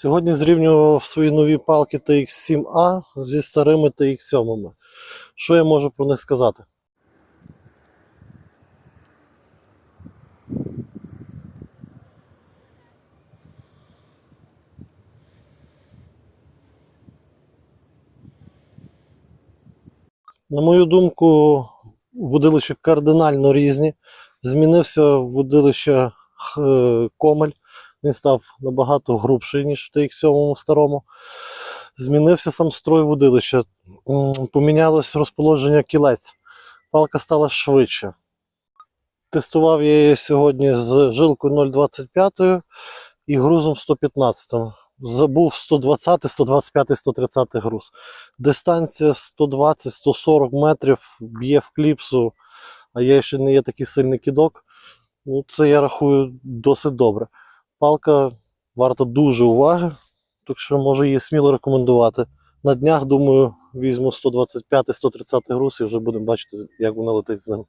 Сьогодні зрівнював свої нові палки TX7A зі старими TX7. Що я можу про них сказати? На мою думку, водилища кардинально різні. Змінився водилище х- Комель. Він став набагато грубший, ніж в TX7 старому. Змінився сам строй водилища. Помінялось розположення кілець. Палка стала швидше. Тестував я її сьогодні з жилкою 0,25 і грузом 115. Забув 120, 125, 130 груз. Дистанція 120-140 метрів б'є в кліпсу, а я ще не є такий сильний кидок. Ну, це я рахую досить добре. Палка варта дуже уваги, так що можу її сміло рекомендувати. На днях, думаю, візьму 125-130 груз і вже будемо бачити, як вона летить з ним.